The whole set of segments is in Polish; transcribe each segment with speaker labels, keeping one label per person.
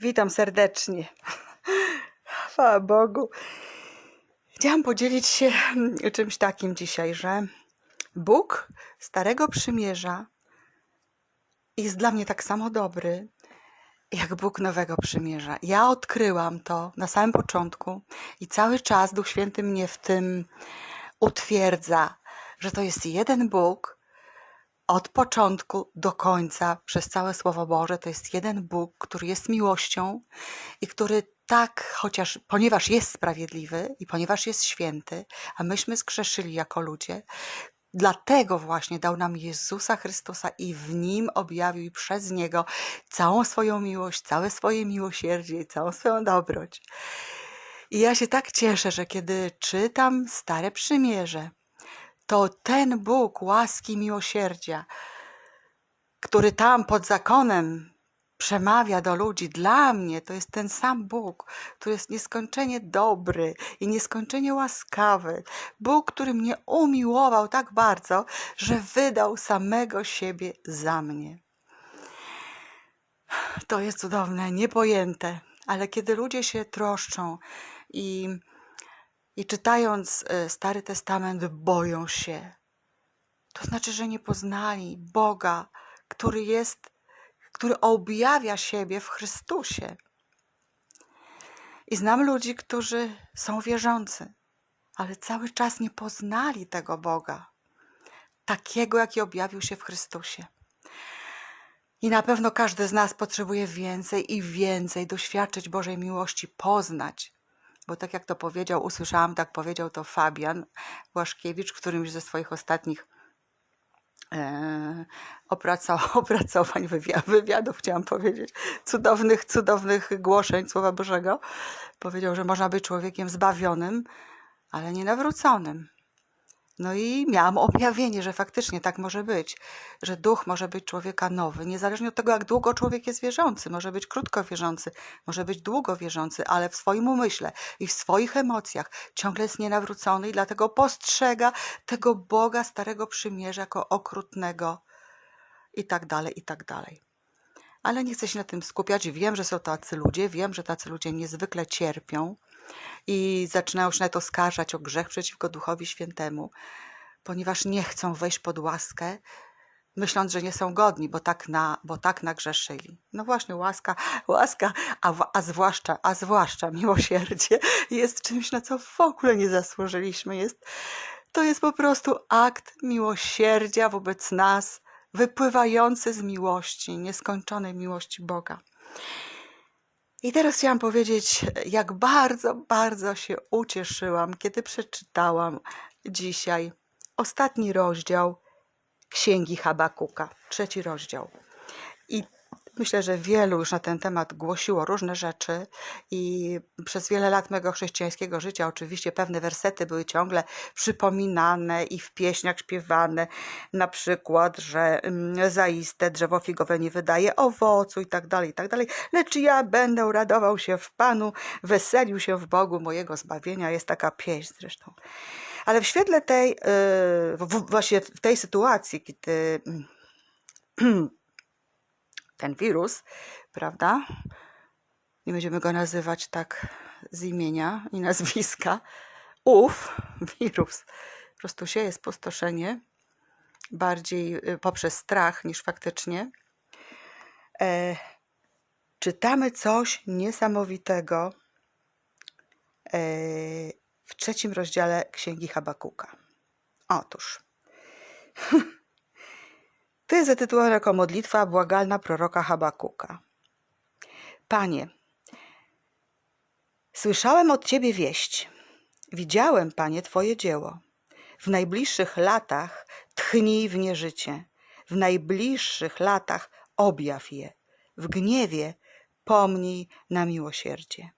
Speaker 1: Witam serdecznie. Chwała Bogu. Chciałam podzielić się mm, czymś takim dzisiaj, że Bóg Starego Przymierza jest dla mnie tak samo dobry, jak Bóg Nowego Przymierza. Ja odkryłam to na samym początku i cały czas Duch Święty mnie w tym utwierdza, że to jest jeden Bóg, od początku do końca, przez całe Słowo Boże, to jest jeden Bóg, który jest miłością i który tak, chociaż ponieważ jest sprawiedliwy i ponieważ jest święty, a myśmy zgrzeszyli jako ludzie, dlatego właśnie dał nam Jezusa Chrystusa i w nim objawił przez niego całą swoją miłość, całe swoje miłosierdzie i całą swoją dobroć. I ja się tak cieszę, że kiedy czytam Stare Przymierze, to ten Bóg łaski miłosierdzia, który tam pod zakonem przemawia do ludzi, dla mnie to jest ten sam Bóg, który jest nieskończenie dobry i nieskończenie łaskawy. Bóg, który mnie umiłował tak bardzo, że wydał samego siebie za mnie. To jest cudowne, niepojęte, ale kiedy ludzie się troszczą i i czytając e, Stary Testament boją się. To znaczy, że nie poznali Boga, który jest, który objawia siebie w Chrystusie. I znam ludzi, którzy są wierzący, ale cały czas nie poznali tego Boga, takiego, jaki objawił się w Chrystusie. I na pewno każdy z nas potrzebuje więcej i więcej doświadczyć Bożej miłości, poznać bo tak jak to powiedział, usłyszałam, tak powiedział to Fabian Błaszkiewicz w którymś ze swoich ostatnich e, opracowań, wywiadów, chciałam powiedzieć, cudownych, cudownych głoszeń Słowa Bożego. Powiedział, że można być człowiekiem zbawionym, ale nie nawróconym. No i miałam objawienie, że faktycznie tak może być, że duch może być człowieka nowy, niezależnie od tego, jak długo człowiek jest wierzący. Może być krótko wierzący, może być długo wierzący, ale w swoim umyśle i w swoich emocjach ciągle jest nienawrócony i dlatego postrzega tego Boga Starego Przymierza jako okrutnego i tak dalej, i tak dalej. Ale nie chcę się na tym skupiać. Wiem, że są tacy ludzie, wiem, że tacy ludzie niezwykle cierpią i zaczynają się nawet oskarżać o grzech przeciwko Duchowi Świętemu, ponieważ nie chcą wejść pod łaskę, myśląc, że nie są godni, bo tak, na, bo tak nagrzeszyli. No właśnie, łaska, łaska, a, a, zwłaszcza, a zwłaszcza miłosierdzie jest czymś, na co w ogóle nie zasłużyliśmy. Jest, to jest po prostu akt miłosierdzia wobec nas, wypływający z miłości, nieskończonej miłości Boga. I teraz chciałam powiedzieć, jak bardzo, bardzo się ucieszyłam, kiedy przeczytałam dzisiaj ostatni rozdział Księgi Habakuka, trzeci rozdział. I Myślę, że wielu już na ten temat głosiło różne rzeczy i przez wiele lat mego chrześcijańskiego życia oczywiście pewne wersety były ciągle przypominane i w pieśniach śpiewane, na przykład, że mm, zaiste drzewo figowe nie wydaje owocu i tak dalej, i tak dalej, lecz ja będę radował się w Panu, weselił się w Bogu mojego zbawienia, jest taka pieśń zresztą. Ale w świetle tej, yy, właśnie w tej sytuacji, kiedy ten wirus, prawda? Nie będziemy go nazywać tak z imienia i nazwiska. Ów wirus po prostu sieje spustoszenie bardziej y, poprzez strach niż faktycznie. E, czytamy coś niesamowitego e, w trzecim rozdziale Księgi Habakuka. Otóż jest zatytułowane jako modlitwa błagalna proroka Habakuka. Panie, słyszałem od Ciebie wieść. Widziałem, Panie, Twoje dzieło. W najbliższych latach tchnij w nie życie. W najbliższych latach objaw je. W gniewie pomnij na miłosierdzie.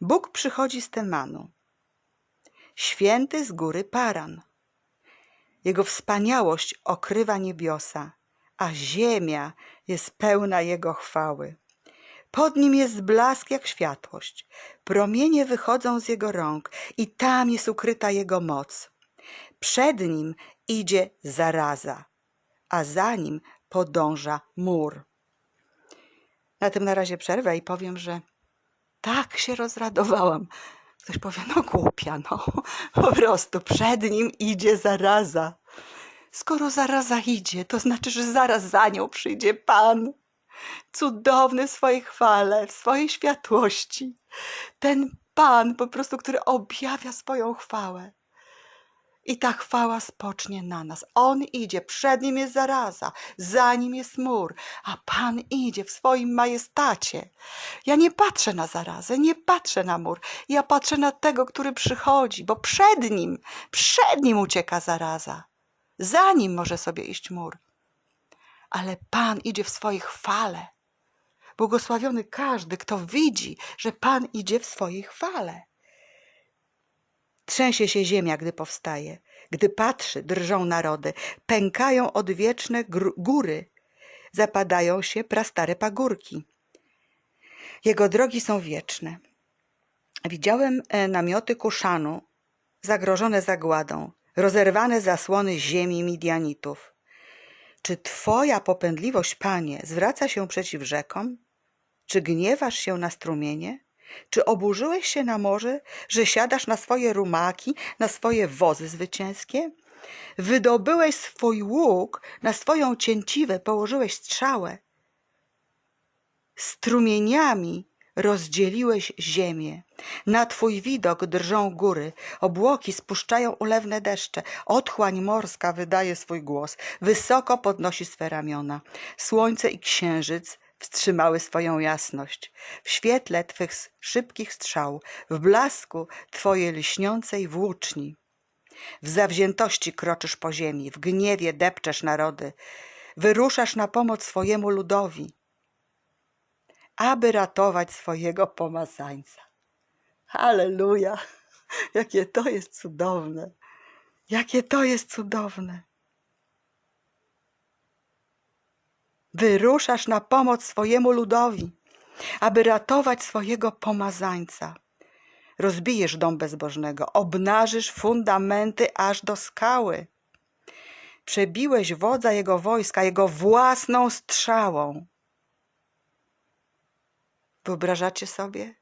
Speaker 1: Bóg przychodzi z Temanu. Święty z góry Paran. Jego wspaniałość okrywa niebiosa a ziemia jest pełna Jego chwały. Pod nim jest blask jak światłość. Promienie wychodzą z Jego rąk i tam jest ukryta Jego moc. Przed nim idzie zaraza, a za nim podąża mur. Na tym na razie przerwę i powiem, że tak się rozradowałam. Ktoś powie, no głupia, no. Po prostu przed nim idzie zaraza. Skoro zaraza idzie, to znaczy, że zaraz za nią przyjdzie Pan. Cudowny w swojej chwale, w swojej światłości. Ten Pan po prostu, który objawia swoją chwałę. I ta chwała spocznie na nas. On idzie, przed nim jest zaraza, za nim jest mur, a Pan idzie w swoim majestacie. Ja nie patrzę na zarazę, nie patrzę na mur, ja patrzę na tego, który przychodzi, bo przed nim, przed nim ucieka zaraza. Za nim może sobie iść mur. Ale Pan idzie w swojej chwale. Błogosławiony każdy, kto widzi, że Pan idzie w swojej chwale. Trzęsie się ziemia, gdy powstaje. Gdy patrzy, drżą narody. Pękają odwieczne góry. Zapadają się prastare pagórki. Jego drogi są wieczne. Widziałem e, namioty Kuszanu, zagrożone zagładą, rozerwane zasłony ziemi Midianitów. Czy Twoja popędliwość, Panie, zwraca się przeciw rzekom? Czy gniewasz się na strumienie? Czy oburzyłeś się na morze, że siadasz na swoje rumaki, na swoje wozy zwycięskie? Wydobyłeś swój łuk, na swoją cięciwę położyłeś strzałę. Strumieniami rozdzieliłeś ziemię. Na twój widok drżą góry, obłoki spuszczają ulewne deszcze, otchłań morska wydaje swój głos, wysoko podnosi swe ramiona. Słońce i księżyc wstrzymały swoją jasność. W świetle twych szybkich strzał, w blasku twojej lśniącej włóczni. W zawziętości kroczysz po ziemi, w gniewie depczesz narody, wyruszasz na pomoc swojemu ludowi, aby ratować swojego pomazańca. Halleluja! Jakie to jest cudowne! Jakie to jest cudowne! Wyruszasz na pomoc swojemu ludowi, aby ratować swojego pomazańca. Rozbijesz dom bezbożnego, obnażysz fundamenty aż do skały. Przebiłeś wodza jego wojska, jego własną strzałą. Wyobrażacie sobie?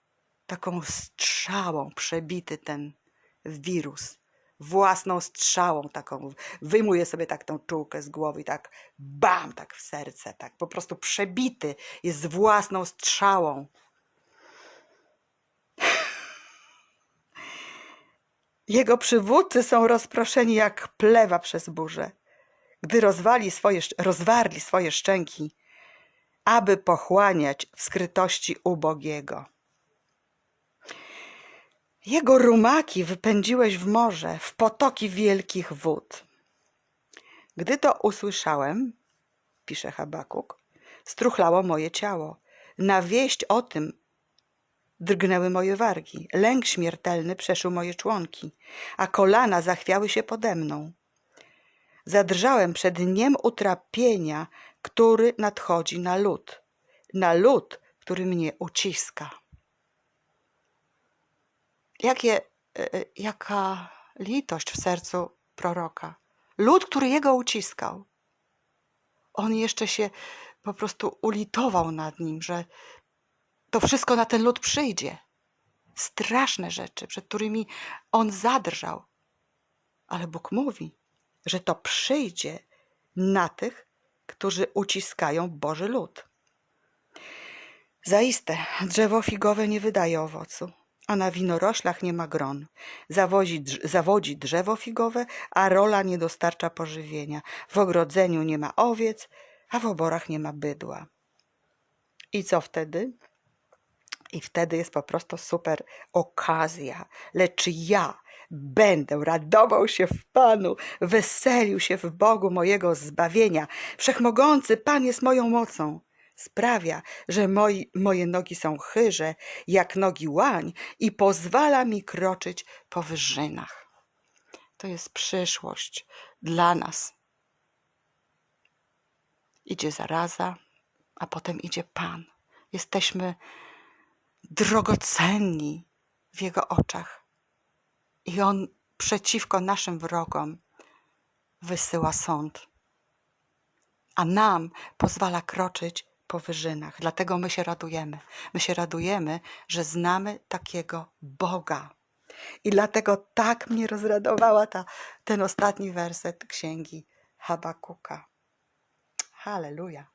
Speaker 1: Taką strzałą przebity ten wirus własną strzałą taką, wyjmuje sobie tak tą czułkę z głowy i tak bam, tak w serce, tak po prostu przebity jest własną strzałą. Jego przywódcy są rozproszeni jak plewa przez burzę, gdy rozwali swoje, rozwarli swoje szczęki, aby pochłaniać w skrytości ubogiego. Jego rumaki wypędziłeś w morze, w potoki wielkich wód. Gdy to usłyszałem, pisze Habakuk, struchlało moje ciało. Na wieść o tym drgnęły moje wargi. Lęk śmiertelny przeszył moje członki, a kolana zachwiały się pode mną. Zadrżałem przed dniem utrapienia, który nadchodzi na lud, na lud, który mnie uciska. Jakie, e, e, jaka litość w sercu proroka. Lud, który jego uciskał. On jeszcze się po prostu ulitował nad nim, że to wszystko na ten lud przyjdzie. Straszne rzeczy, przed którymi on zadrżał. Ale Bóg mówi, że to przyjdzie na tych, którzy uciskają Boży lud. Zaiste drzewo figowe nie wydaje owocu a na winoroślach nie ma gron. Zawodzi, drzewo figowe, a rola nie dostarcza pożywienia. W ogrodzeniu nie ma owiec, a w oborach nie ma bydła. I co wtedy? I wtedy jest po prostu super okazja. Lecz ja będę radował się w Panu, weselił się w Bogu mojego zbawienia. Wszechmogący Pan jest moją mocą sprawia, że moi, moje nogi są chyże jak nogi łań i pozwala mi kroczyć po wyżynach. To jest przyszłość dla nas. Idzie zaraza, a potem idzie Pan. Jesteśmy drogocenni w Jego oczach. I On przeciwko naszym wrogom wysyła sąd, a nam pozwala kroczyć po wyżynach. Dlatego my się radujemy. My się radujemy, że znamy takiego Boga. I dlatego tak mnie rozradowała ta, ten ostatni werset księgi Habakuka. Halleluja.